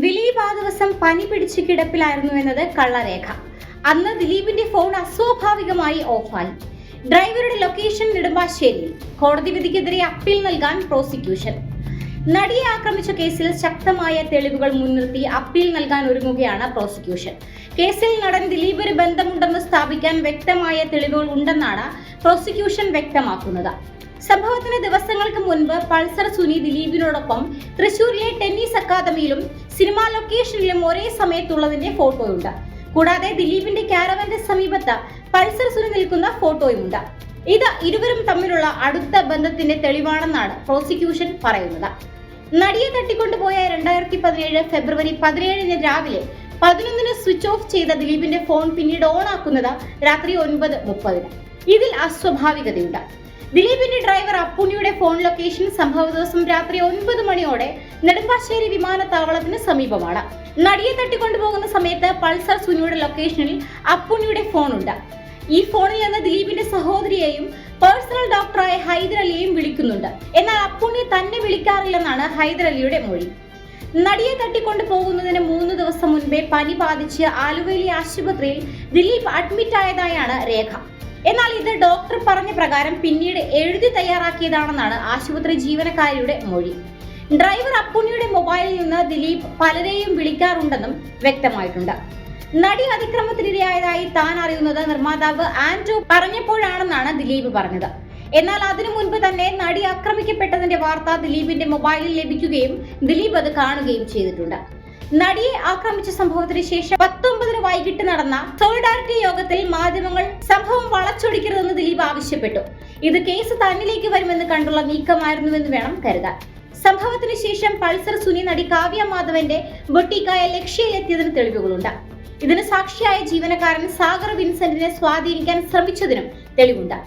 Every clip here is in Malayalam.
ദിലീപ് ആ ദിവസം പനി പിടിച്ച് കിടപ്പിലായിരുന്നു എന്നത് കള്ളരേഖ. അന്ന് ദിലീപിന്റെ ഫോൺ അസ്വാഭാവികമായി ഓഫായി ഡ്രൈവറുടെ ലൊക്കേഷൻ നെടുമ്പാശ്ശേരിയിൽ. കോടതി വിധിക്കെതിരെ അപ്പീൽ നൽകാൻ പ്രോസിക്യൂഷൻ നടിയെ ആക്രമിച്ച കേസിൽ ശക്തമായ തെളിവുകൾ മുൻനിർത്തി അപ്പീൽ നൽകാൻ ഒരുങ്ങുകയാണ് പ്രോസിക്യൂഷൻ കേസിൽ നടൻ ദിലീപ് ഒരു ബന്ധമുണ്ടെന്ന് സ്ഥാപിക്കാൻ വ്യക്തമായ തെളിവുകൾ ഉണ്ടെന്നാണ് പ്രോസിക്യൂഷൻ വ്യക്തമാക്കുന്നത്. സംഭവത്തിന് ദിവസങ്ങൾക്ക് മുൻപ് പൾസർ സുനി ദിലീപിനോടൊപ്പം തൃശൂരിലെ ടെന്നീസ് അക്കാദമിയിലും സിനിമാ ലൊക്കേഷനിലും ഒരേ സമയത്തുള്ളതിന്റെ ഫോട്ടോയുണ്ട്. കൂടാതെ ദിലീപിന്റെ കാരവന്റെ സമീപത്ത് പൾസർ സുനി നിൽക്കുന്ന ഫോട്ടോയുമുണ്ട്. ഇത് ഇരുവരും തമ്മിലുള്ള അടുത്ത ബന്ധത്തിന്റെ തെളിവാണെന്നാണ് പ്രോസിക്യൂഷൻ പറയുന്നത്. നടിയെ തട്ടിക്കൊണ്ടുപോയ രണ്ടായിരത്തി പതിനേഴ് ഫെബ്രുവരി പതിനേഴിന് രാവിലെ പതിനൊന്നിന് സ്വിച്ച് ഓഫ് ചെയ്ത ദിലീപിന്റെ ഫോൺ പിന്നീട് ഓൺ ആക്കുന്നത് രാത്രി ഒൻപത് മുപ്പതിന്. ഇതിൽ അസ്വാഭാവികതയുണ്ട്. ദിലീപിന്റെ ഡ്രൈവർ അപ്പുണ്ണിയുടെ ഫോൺ ലൊക്കേഷൻ സംഭവ ദിവസം രാത്രി ഒൻപത് മണിയോടെ നെടുമ്പാശ്ശേരി വിമാനത്താവളത്തിന് സമീപമാണ്. നടിയെ തട്ടിക്കൊണ്ടുപോകുന്ന സമയത്ത് പൾസർ സുനിയുടെ ലൊക്കേഷനിൽ അപ്പുണ്ണിയുടെ ഉണ്ട്. ഈ ഫോണിൽ നിന്ന് ദിലീപിന്റെ സഹോദരിയെയും പേഴ്സണൽ ഡോക്ടറായ ഹൈദരലിയെയും വിളിക്കുന്നുണ്ട്. എന്നാൽ അപ്പുണ്ണി തന്നെ വിളിക്കാറില്ലെന്നാണ് ഹൈദരലിയുടെ മൊഴി. നടിയെ തട്ടിക്കൊണ്ടു പോകുന്നതിന് മൂന്ന് ദിവസം മുൻപേ പനി ബാധിച്ച് ആലുവയിലെ ആശുപത്രിയിൽ ദിലീപ് അഡ്മിറ്റ് ആയതായാണ് രേഖ. എന്നാൽ ഇത് ഡോക്ടർ പറഞ്ഞ പ്രകാരം പിന്നീട് എഴുതി തയ്യാറാക്കിയതാണെന്നാണ് ആശുപത്രി ജീവനക്കാരിയുടെ മൊഴി. ഡ്രൈവർ അപ്പുണ്ണിയുടെ മൊബൈലിൽ നിന്ന് ദിലീപ് പലരെയും വിളിക്കാറുണ്ടെന്നും വ്യക്തമായിട്ടുണ്ട്. നടി അതിക്രമത്തിനിരയായതായി താൻ അറിയുന്നത് നിർമ്മാതാവ് ആൻഡ്രൂ പറഞ്ഞപ്പോഴാണെന്നാണ് ദിലീപ് പറഞ്ഞത്. എന്നാൽ അതിനു മുൻപ് തന്നെ നടി ആക്രമിക്കപ്പെട്ടതിന്റെ വാർത്ത ദിലീപിന്റെ മൊബൈലിൽ ലഭിക്കുകയും ദിലീപ് അത് കാണുകയും ചെയ്തിട്ടുണ്ട്. നടിയെ ആക്രമിച്ച സംഭവത്തിന് ശേഷം പത്തൊമ്പതിന് വൈകിട്ട് നടന്ന സോളിഡാരിറ്റി യോഗത്തിൽ മാധ്യമങ്ങൾ സംഭവം വളച്ചൊടിക്കരുതെന്ന് ദിലീപ് ആവശ്യപ്പെട്ടു. ഇത് കേസ് തന്നിലേക്ക് വരുമെന്ന് കണ്ടുള്ള നീക്കമായിരുന്നുവെന്ന് വേണം കരുതാൻ. സംഭവത്തിന് ശേഷം പൾസർ സുനി നടി കാവ്യ മാധവന്റെ ബൊട്ടിക്കായ ലക്ഷ്യയിലെത്തിയതിന് തെളിവുകളുണ്ട്. ഇതിന് സാക്ഷിയായ ജീവനക്കാരൻ സാഗർ വിൻസെന്റിനെ സ്വാധീനിക്കാൻ ശ്രമിച്ചതിനും തെളിവുണ്ട്.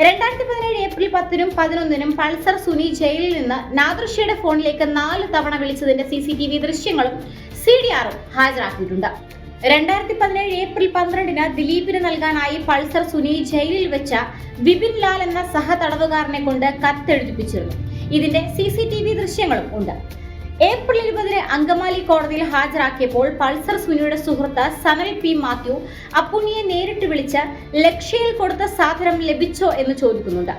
രണ്ടായിരത്തി പതിനേഴ് ഏപ്രിൽ പത്തിനും പതിനൊന്നിനും പൾസർ സുനി ജയിലിൽ നിന്ന് നാദൃഷയുടെ ഫോണിലേക്ക് നാല് തവണ വിളിച്ചതിന്റെ സി സി ടി വി ദൃശ്യങ്ങളും സി ഡി ആറും ഹാജരാക്കിയിട്ടുണ്ട്. രണ്ടായിരത്തി പതിനേഴ് ഏപ്രിൽ പന്ത്രണ്ടിന് ദിലീപിന് നൽകാനായി പൾസർ സുനി ജയിലിൽ വെച്ച വിപിൻ ലാൽ എന്ന സഹതടവുകാരനെ കൊണ്ട് കത്തെഴുതിപ്പിച്ചിരുന്നു. ഇതിന്റെ സി സി ടി വി ദൃശ്യങ്ങളും ഉണ്ട്. ഏപ്രിൽ ഇരുപതിന് അങ്കമാലി കോടതിയിൽ ഹാജരാക്കിയപ്പോൾ പൾസർ സുനിയുടെ സുഹൃത്ത് സനൽ പി മാത്യു അപ്പുണ്ണിയെ നേരിട്ട് വിളിച്ച് ലക്ഷ്യയിൽ കൊടുത്ത സാധനം ലഭിച്ചോ എന്ന് ചോദിക്കുന്നുണ്ട്.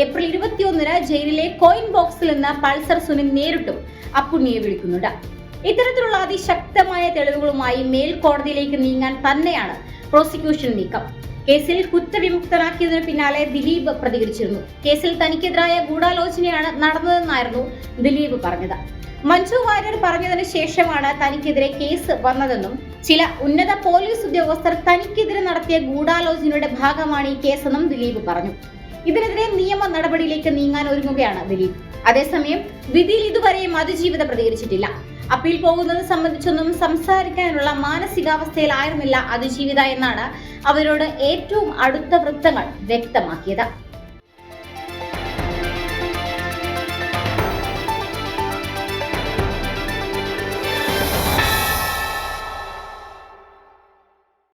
ഏപ്രിൽ ഇരുപത്തിയൊന്നിന് ജയിലിലെ കോയിൻ ബോക്സിൽ നിന്ന് പൾസർ സുനി നേരിട്ടും അപ്പുണ്ണിയെ വിളിക്കുന്നുണ്ട്. ഇത്തരത്തിലുള്ള അതിശക്തമായ തെളിവുകളുമായി മേൽക്കോടതിയിലേക്ക് നീങ്ങാൻ തന്നെയാണ് പ്രോസിക്യൂഷൻ നീക്കം. കേസിൽ കുറ്റവിമുക്തനാക്കിയതിനു പിന്നാലെ ദിലീപ് പ്രതികരിച്ചിരുന്നു. കേസിൽ തനിക്കെതിരായ ഗൂഢാലോചനയാണ് നടന്നതെന്നായിരുന്നു ദിലീപ് പറഞ്ഞത്. മഞ്ജു വാര്യർ പറഞ്ഞതിന് ശേഷമാണ് തനിക്കെതിരെ കേസ് വന്നതെന്നും ചില ഉന്നത പോലീസ് ഉദ്യോഗസ്ഥർ തനിക്കെതിരെ നടത്തിയ ഗൂഢാലോചനയുടെ ഭാഗമാണ് ഈ കേസെന്നും ദിലീപ് പറഞ്ഞു. ഇതിനെതിരെ നിയമ നടപടിയിലേക്ക് നീങ്ങാൻ ഒരുങ്ങുകയാണ് ദിലീപ്. അതേസമയം വിധിയിൽ ഇതുവരെയും അതിജീവിത പ്രതികരിച്ചിട്ടില്ല. അപ്പീൽ പോകുന്നത് സംബന്ധിച്ചൊന്നും സംസാരിക്കാനുള്ള മാനസികാവസ്ഥയിലായിരുന്നില്ല അതിജീവിത എന്നാണ് അവരോട് ഏറ്റവും അടുത്ത വൃത്തങ്ങൾ വ്യക്തമാക്കിയത്.